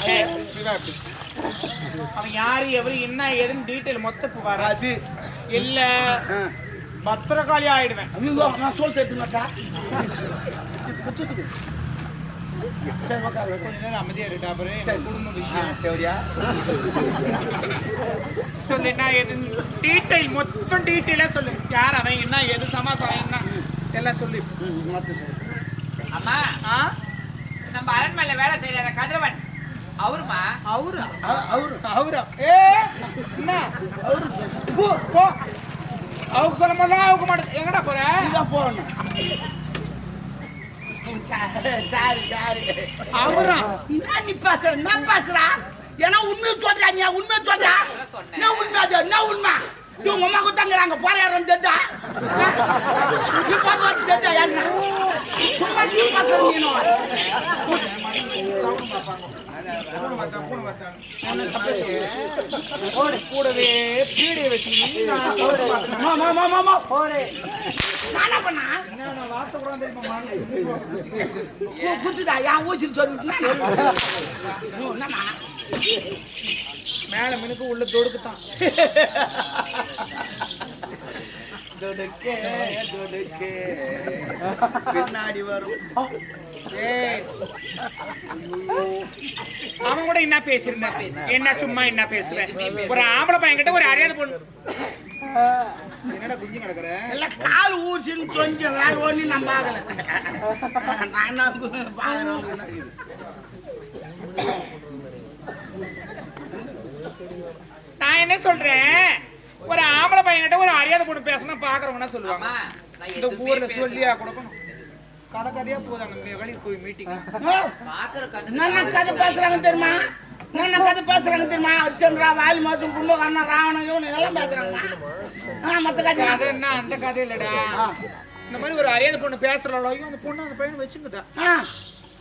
அப்படி அவன் யாரு எவரு என்ன ஏதுன்னு டீட்டெயில் மொத்த புகார் அது. இல்ல பத்திரகாளி ஆயிடுவேன். நான் சொல் தெரிஞ்சுமாட்டா கொஞ்ச நேரம் அமைதியா இருக்கா அப்புறம் எங்க குடும்ப விஷயம். தேவடியா சொல்லு என்ன ஏது? டீட்டெயில் மொத்தம் டீட்டெயிலா சொல்லு. யார் அவன் என்ன எது சமாசாரம் என்ன? எல்லாம் சொல்லு. அம்மா ஆ? நம்ம அரண்மனையில வேலை செய்யற கதிரவன். அவருமா? அவரா. அவரு. அவரா. ஏ என்ன அவரு. போ போ. அவங்க சொல்ல மாட்டோம் அவங்க மாட்டோம் எங்கடா போற? இதான் போகணும். Sorry sorry. அவரா? என்ன நீ பேசுற? என்ன பேசுறா? ஏன்னா உண்மையை சொல்றா நீ? உண்மையை சொல்றா சொன்னேன். என்ன உண்மை அது? என்ன உண்மை? இவங்க அம்மா கொடுத்தாங்கிறாங்க போற யாரும் தெரிஞ்சா நீ பார்த்து தெரிஞ்சா யாருன்னா? சும்மா நீ நீனும் கூடவே பீடியை வச்சு குத்துதா என் ஊசின்னு சொல்லிட்டு மேல மினுக்கு உள்ள தொடுக்குத்தான் தொடுக்கே தொடுக்கே பின்னாடி வரும். ஏ அவன் கூட என்ன பேசியிருந்தேன் என்ன சும்மா என்ன பேசுவேன் ஒரு ஆம்பளை பையன் கிட்ட ஒரு அறியாத பொண்ணு. என்னடா குஞ்சு கிடக்குற? எல்லாம் கால் ஊசின்னு கொஞ்சம் வேற ஒண்ணு நான் என்ன பார்க்கறேன்? நான் என்ன சொல்றேன்? ஒரு ஆம்பளை பையன் கிட்ட ஒரு அறியாத பொண்ணு பேசணும் பாக்குறவங்க சொல்லுவாங்க? இந்த ஊர்ல. சொல்லியா கொடுக்கணும். கதை கதையா போதாங்க வெளியே போய் மீட்டிங் என்ன கதை பேசுறாங்க தெரியுமா? என்ன கதை பேசுறாங்க தெரியுமா? ஹரிச்சந்திரா வாலி மாசம் கும்பகர்ணன் ராவணன் இவனு எல்லாம் பேசுறாங்க. ஆ மத்த கதை கதை என்ன? அந்த கதை இல்லடா. இந்த மாதிரி ஒரு அறியாத பொண்ணு பேசுறாளோ? ஐயோ அந்த பொண்ணு அந்த பையன் வச்சுக்குதா?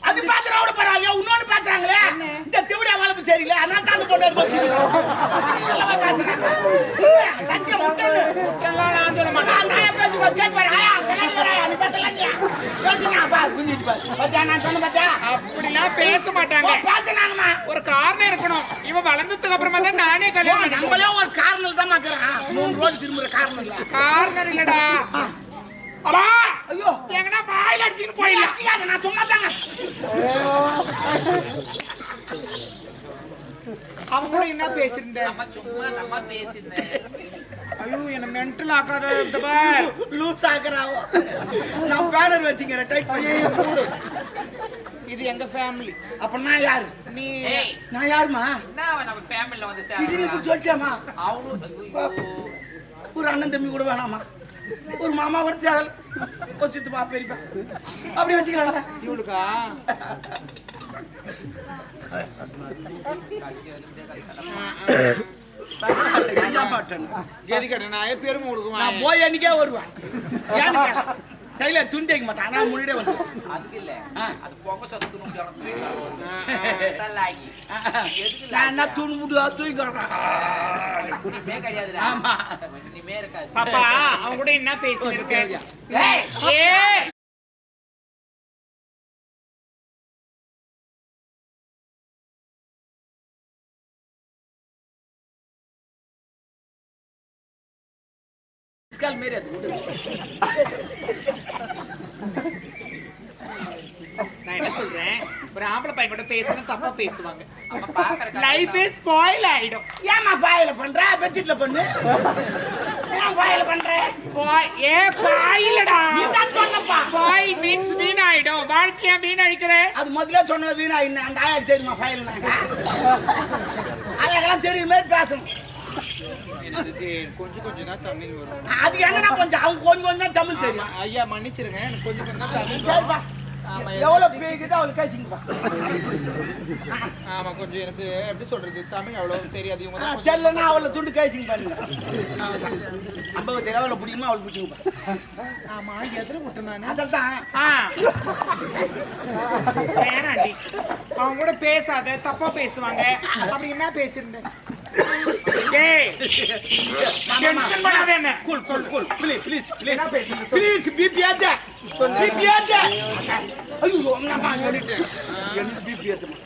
அது பேசுறவோட பரவாயில்லையா? இன்னொன்னு பேசுறாங்களே இந்த திவிடியா வளர்ப்பு சரியில்லை. அதனால தான் அந்த பொண்ணு அது பேசுறாங்க. நல்லவா பேசுறாங்க கட்சியை முட்டன்னு. எல்லாம் நான் சொல்ல மாட்டேன். அப்படிலாம் பேச மாட்டாங்க. பேசுனாங்கம்மா. ஒரு காரணம் இருக்கணும். இவன் வளர்ந்ததுக்கு அப்புறமா தான் நானே கல்யாணம் நம்மளே ஒரு காரணம் தான் பார்க்கிறேன். மூணு ரோடு திரும்புற காரணம் இல்ல. காரணம் இல்லடா. அப்பா! ஐயோ, எங்கனா வாயில அடிச்சுன்னு போயிடலாம். நான் சும்மா தாங்க. அவன் கூட என்ன பேசியிருந்த நம்ம சும்மா நம்ம பேசியிருந்தேன். ஐயோ என்ன மென்டல் ஆக்காத. லூஸ் ஆக்குறாவோ. நான் பேனர் வச்சுக்கிறேன், டைட் பண்ணி. இது எங்க ஃபேமிலி அப்ப நான் யாரு? நீ நான் யாருமா? நம்ம ஃபேமிலில வந்து திடீர்னு சொல்லிட்டேமா ஒரு அண்ணன் தம்பி கூட வேணாமா ஒரு மாமா கூட தேவை ஒரு சித்தப்பா பெரியப்பா. அப்படி வச்சுக்கலாம் இவளுக்கா? எதுக்கட்ட நான் பெருமை நான் கொடுக்குவேன் போய் அன்னைக்கே வருவேன். ஏன்னு கேளு. கையில துணி தைக்க மாட்டேன். முன்னாடியே வந்து. அதுக்கு இல்ல அது பொங்க சத்துக்கணும் எதுக்கு நான் என்ன துணி ஆமா. பாப்பா கூட என்ன ஏய்! மாரி அது விடு. நான் என்ன சொல்றேன்? ஒரு ஆம்பளை பையன் கூட பேசினா தப்பா பேசுவாங்க. அவன் பாக்குற லைஃபே ஸ்பாயில் ஆயிடும். ஏம்மா பாயில பண்ற? பெட்ஷீட்ல பண்ணு. ஏன் பாயில பண்ற? Spoil- ஏ பாயிலடா. சொன்னப்பா. பாய் மீன்ஸ் வீண் ஆயிடும் வாழ்க்கையா அழிக்கிற அது முதல்ல சொன்ன வீணா இன்னும் அந்த ஆயா தெரியுமா ஃபைல் அதெல்லாம் தெரியும் பேசணும். எனக்கு கொஞ்சம் கொஞ்சம் தான் தமிழ் வரும். அதுக்கு என்னன்னா கொஞ்சம் அவங்க கொஞ்சம் கொஞ்சம் தான் தமிழ் தெரியும். ஐயா மன்னிச்சிருங்க. எனக்கு கொஞ்சம் கொஞ்சம் தான் தமிழ் சரிப்பா எவ்வளவு அவளுக்கு ஆமா கொஞ்சம் எனக்கு எப்படி சொல்றது? தமிழ் அவ்வளவு தெரியாது. இவங்க தான் கொஞ்சம் தெரியலன்னா அவளை துண்டு பண்ணுங்க ஐம்பது தெரியும் அவளை பிடிக்குமா அவளை பிடிச்சிங்கப்பா ஆமா எதிர விட்டு நானு. அதில் தான் ஆ. வேணாண்டி. அவங்க கூட பேசாத தப்பா பேசுவாங்க. அப்படி என்ன பேசியிருந்தேன்? டென்ஷன் பண்ணாத என்ன? Cool cool cool. Please please please? Please BP ஏத்த பிபி ஏத்த ஐயோ சொல்லிட்டேன். எனக்கு பிபி ஏத்தமா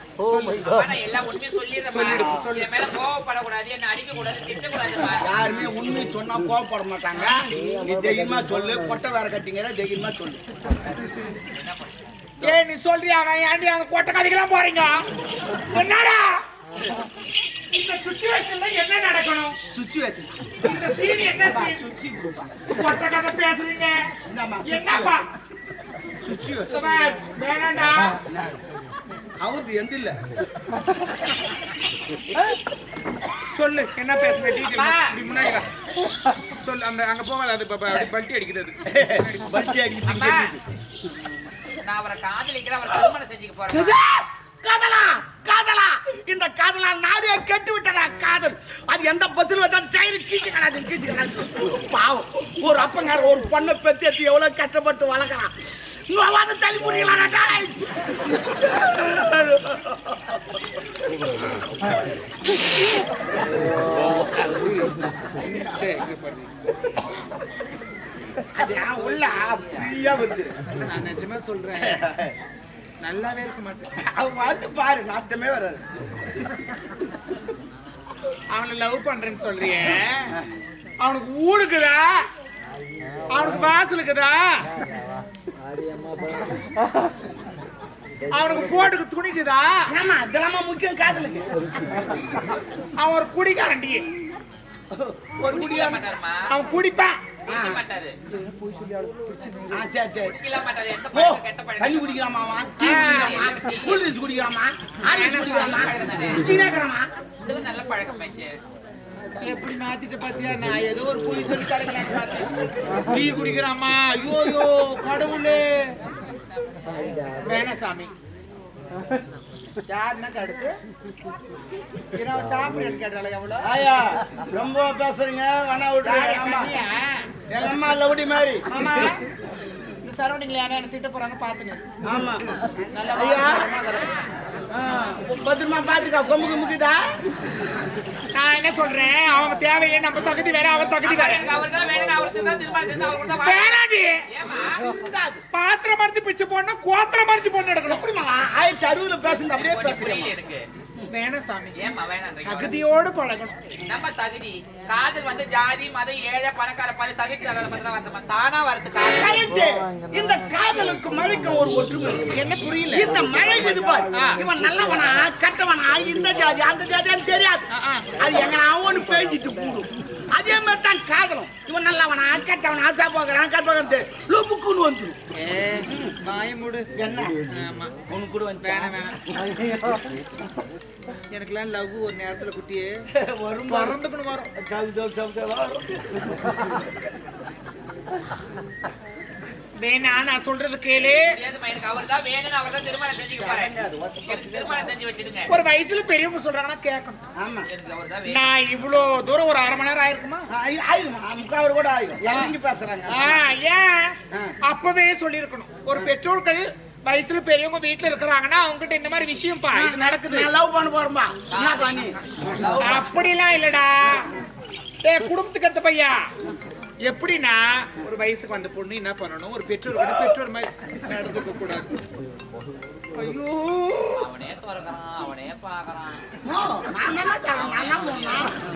ஆனா எல்லாம் மேல என்னை திட்டக்கூடாதும்மா. யாருமே உண்மை சொன்னா கோவப்பட மாட்டாங்க. நீ தைரியமா சொல்லு. கொட்டை வேற கட்டிங்கிற தைரியமா சொல்லு. ஏய் நீ சொல்றியா? அவன் ஏன்டி அந்த கொட்டை கதைக்கெல்லாம் போறீங்க? என்னடா இந்த சுச்சுவேஷன்ல என்ன நடக்கணும்? சுச்சுவேஷன் இந்த சீன் என்ன சீன் சுச்சி கொடுப்பா கொட்டை கதை பேசுறீங்க என்னப்பா சுச்சுவேஷன் வேணாண்டா அவரு எந்த இல்ல. சொல்லு என்ன பேசுற. இப்படி முன்னாடி. சொல்லு அந்த அங்க போகாத அது பல்ட்டி அடிக்கிறது. பல்ட்டி கேக்குது. நான் அவரை காதலிக்கிறேன், அவரை திருமணம் செஞ்சுக்க போறேன். காதலா! கெட்டு விட்டடா காதல் அது எந்த பஸ்ல வந்தா டயர் கீச்சு கடாது கீச்சு கடாது. பாவம். ஒரு அப்பங்கார ஒரு பொண்ணை பெத்து எடுத்து எவ்வளவு கஷ்டப்பட்டு வளர்க்கலாம் நோவாத தள்ளி புரியலாம் அது உள்ள வருது நான் நிஜமா சொல்றேன். நல்லாவே இருக்க மாட்டேன். அவன் வந்து பாரு நாட்டமே வராது. அவனை லவ் பண்றேன்னு சொல்றியே. அவனுக்கு ஊடுக்குதா அவனுக்கு வாசல் இருக்குதா? அவனுக்கு போட்டுக்கு துணிக்குதா ஆமா அதெல்லாம் முக்கியம் காதலுக்கு? அவன் ஒரு குடிக்காரண்டி ஒரு குடியா. அவன் குடிப்பான். தண்ணி குடிக்கலாமா அவன்? டீ குடிக்கலாமா? நல்ல பழக்கம் ஆயிடுச்சு. எப்படி மாத்திட்ட பாத்தியா? நான் ஏதோ ஒரு பொய் சொல்லி கலக்கலான்னு பார்த்தேன். டீ குடிக்கிறாமா ஐயோ ஐயோ கடவுளே. வேணாம் சாமி யாருன்னா கடுத்து? இரவு சாப்பிடுன்னு கேட்டால எவ்வளோ? ஆயா ரொம்ப பேசுறீங்க. வேணா விட்டுருங்க ஆமா? எங்க அம்மா லவுடி மாதிரி ஆமா இந்த சரௌண்டிங்ல யாரும் என்ன திட்ட போறாங்க பாத்துங்க ஆமா. நல்லா ஐயா. பத்திரமா பாத்துக்கா கொம்புக்கு முக்குதா? நான் என்ன சொல்றேன்? அவன் தேவையில்லை நம்ம தகுதி வேற அவன் தகுதி வேற? இருந்தாது பாத்திரம் மறைச்சு பிச்சு போடணும் கோத்திரம் மறைச்சு போட்டு எடுக்கணும். எப்படிமா ஆயிரத்தி அறுபதுல பேசுறது அப்படியே பேசுறேன். வேணாம் சாமி ஏம்மா வேணான்றீங்க? தகுதியோடு பழகணும் நம்ம தகுதி காதல் வந்து ஜாதி மதம் ஏழை பணக்கார பல தகுதி பத்தி தான் வரது இந்த காதலுக்கு மழைக்கும் ஒரு ஒற்றுமை. என்ன புரியல இந்த மழை இது பாரு இவன் நல்லவனா கெட்டவனா இந்த ஜாதி அந்த ஜாதின்னு தெரியாது அது எங்க அவனு பேஞ்சிட்டு கூடும் அதே மாதிரி தான் காதலும் இவன் நல்லவனா கெட்டவனா ஆசா போகிறான் கற்பகன் லுப்புக்குன்னு வந்துடும் மாயமூடு என்ன? ஆமா. உனக்கு கூட வந்து வேணாம் வேணாம். எனக்குலாம் லவ் ஒரு நேரத்துல குட்டியே. வரும் பறந்துக்கணும் வரும். வேணா நான் சொல்றது கேளு. ஒரு வயசுல பெரியவங்க சொல்றாங்கன்னா கேட்கணும். நான் இவ்வளோ தூரம் ஒரு அரை மணி நேரம் ஆயிருக்குமா? முக்காவர் கூட ஆயிடும் இறங்கி பேசுறாங்க? ஆ, ஏன்? அப்பவே சொல்லியிருக்கணும். ஒரு பெற்றோர்கள் வயசுல பெரியவங்க வீட்டுல இருக்கிறாங்கன்னா அவங்க கிட்ட இந்த மாதிரி விஷயம் பா இது நடக்குது. நான் லவ் பண்ண பண்ணி? அப்படிலாம் இல்லடா. ஏ குடும்பத்துக்கு அந்த பையா எப்படின்னா ஒரு வயசுக்கு வந்த பொண்ணு என்ன பண்ணணும்? ஒரு பெற்றோர் கூட பெற்றோர் மாதிரி நடந்துக்க கூடாது. ஐயோ! அவனே திறக்கிறான் அவனே பாக்குறான்?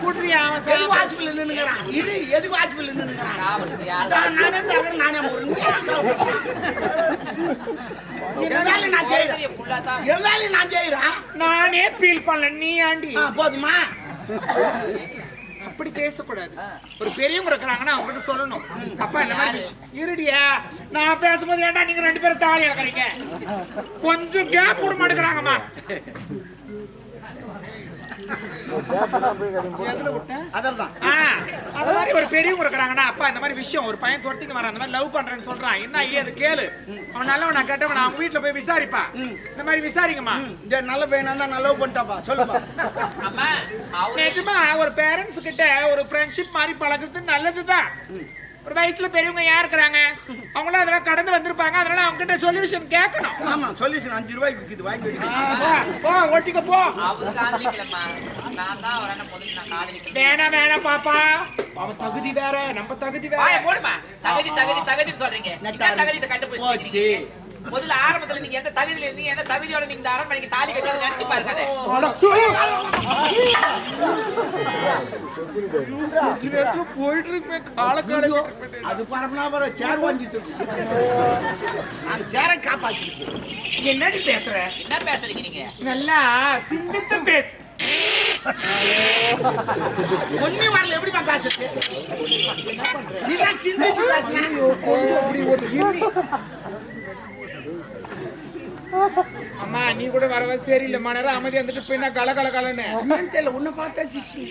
குடுறி அவன் சாப்பிட- வாட்ச்மேன்ல நின்னுக்கிறான்? இரு, எதுக்கு வாட்ச்மேன்ல நின்னுக்கிறான்? நானே தரேன், நானே நான் வேலையை நான் ஃபீல் பண்ணல நீ ஆண்டி. ஆ, போதுமா? அப்படி பேசக்கூடாது. ஒரு பெரியவங்க இருக்கிறாங்கன்னா அவங்ககிட்ட சொல்லணும். அப்பா இந்த மாதிரி இருடியா நான் பேசும்போது ஏன்டா நீங்க ரெண்டு பேரும் தாலி இறக்குறீங்க கொஞ்சம் கேப் விட மாட்டேங்கிறாங்கம்மா அது மாதிரி ஒரு பெரியவங்க இருக்கிறாங்கன்னா அப்பா இந்த மாதிரி விஷயம் ஒரு பையன் துரத்திக்கு வரான் அந்த மாதிரி லவ் பண்றேன்னு சொல்றான். என்ன ஐயா அது கேளு. அவன் நல்லவன் நான் கேட்டவன்? அவங்க வீட்டுல போய் விசாரிப்பா. இந்த மாதிரி விசாரிங்கம்மா. இந்த நல்ல பையனா நான் லவ் பண்ணிட்டாப்பா சொல்லுப்பா. நிஜமா ஒரு பேரண்ட்ஸ் கிட்ட ஒரு ஃப்ரெண்ட்ஷிப் மாதிரி பழகுறது நல்லதுதான். ஒரு வயசுல பெரியவங்க யார் இருக்கிறாங்க? அவங்களும் அதெல்லாம் கடந்து வந்திருப்பாங்க. அதனால அவங்க கிட்ட சொல்யூஷன் கேட்கணும். ஆமா சொல்லிச்சு அஞ்சு ரூபாய்க்கு விக்குது வாங்கி போ, ஓட்டிக்க போ. வேணாம் வேணாம் பாப்பா. அவன் தகுதி வேற நம்ம தகுதி வேற. போடுமா தகுதி தகுதி தகுதி சொல்றீங்க. தகுதி கண்டுபிடிச்சு முதல்ல ஆரம்பத்துல நீங்க எந்த தகுதியில இருந்தீங்க எந்த தகுதியோட நீங்க இந்த அரண்மனைக்கு தாலி கட்டி நினைச்சு பாருங்க அதை. போயிட்டு இருக்குமே காலக்கால அது பரமநாபர சேர் வாங்கிட்டு அந்த சேரை காப்பாத்திருக்கு என்னடி பேசுற என்ன பேசுறீங்க நல்லா சிங்கத்தை பேசு ஒண்ணு வரல எப்படிமா பேசுறது நீதான் சிந்திச்சு பேசுன அம்மா நீ கூட வரவா சரியில்லை மணர அமைதி வந்துட்டு போய் நான் கல கல கலன்னு. தெரியல உன்னை பார்த்தா சிச்சி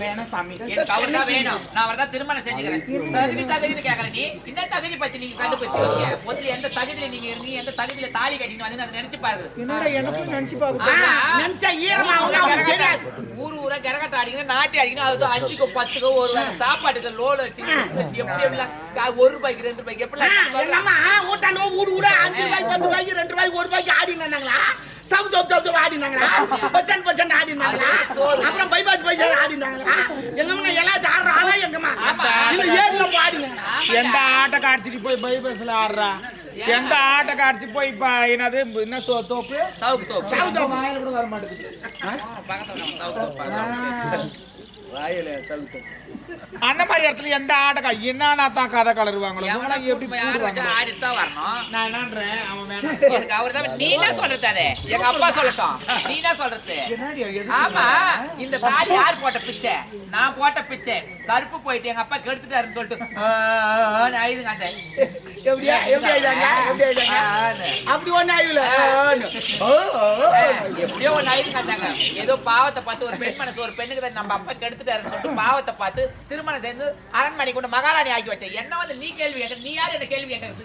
வேணாம் சாமி. எனக்கு அவர் தான் வேணும். நான் அவர் தான் திருமணம் செஞ்சுக்கிறேன். தகுதி தகுதின்னு கேட்கல நீ. என்ன தகுதி பத்தி நீங்க கண்டுபிடிச்சிருக்கீங்க முதல்ல எந்த தகுதியில நீங்க இருந்தீங்க? எந்த தகுதியில தாலி கட்டின்னு வந்து அதை நினைச்சு பாருங்க. என்னடா எனக்கும் நினைச்சு ஆ, நினைச்சா ஈரமா ஊரா கரகாட்டம் அடிக்கணும் நாட்டி அடிக்கணும் அது அஞ்சுக்கோ பத்துக்கோ ஒரு வேளை சாப்பாட்டுக்கு லோடு வச்சு எப்படி எப்படிலாம் கா- ஒரு ரூபாய்க்கு ரெண்டு ரூபாய்க்கு எப்படி ஊட்டானோ ஊடு ஊட அஞ்சு ரூபாய்க்கு பத்து ரூபாய்க்கு ரெண்டு ரூபாய்க்கு ஒரு ரூபாய்க்கு ஆடினாங்களா சவுத் சவுத் சவுத் ஆடினாங்களா பர்சன்ட் பர்சன்ட் ஆடினாங்களா. அப்புறம் பைபாஸ் பைபாஸ் ஆடினாங்களா எங்க அம்மா எல்லாத்தையும். இல்ல ஏன் எந்த போய் பைபஸ்ல ஆடுறா? எந்த ஆட்ட காட்சி போய் இப்ப என்னது? என்ன சோ- தோப்பு? சவுக்கு தோப்பு. சவுத் சவுத் வாயில கூட வர மாட்டேங்குது நம்ம சவுக்கு தோப்பு. வாயில அந்த மாதிரி இடத்துல எந்த ஆட்டக்கா என்னன்னா தான் கதை கலருவாங்களோ எப்படி கூட்டிட்டு போய் ஆட வச்சா கூடுவாங்களோ ஆடிட்டு தான் வரணும். நான் என்னன்றேன் அவன் வேணாம் எனக்கு அவர் தான் நீ தான் சொல்றது அது. எங்க அப்பா சொல்லட்டும். நீ தான் சொல்றது. ஆமா இந்த தாலி யார் போட்ட பிச்சை? நான் போட்ட பிச்சை. கருப்பு போயிட்டு எங்க அப்பா கெடுத்துட்டாருன்னு சொல்லிட்டு ஆ, ஆ, ஆன்னு அழுதுங்க அந்த. எப்படியா எப்படி ஆயிட்டாங்க? எப்படி ஆயிட்டாங்க? ஆன்னு. அப்படி ஒண்ணு ஆயில எப்படியோ ஒண்ணு ஆயுது கண்டாங்க ஏதோ பாவத்தை பார்த்து ஒரு பெண் மனசு ஒரு பெண்ணுக்கு நம்ம அப்பா கெடுத்துட்டாருன்னு சொல்லிட்டு பாவத்தை பார்த்து திருமணம் சேர்ந்து அரண்மனை கொண்டு மகாராணி ஆக்கி வச்ச. என்ன வந்து நீ கேள்வி கேட்க நீ யார் என்ன கேள்வி கேட்டது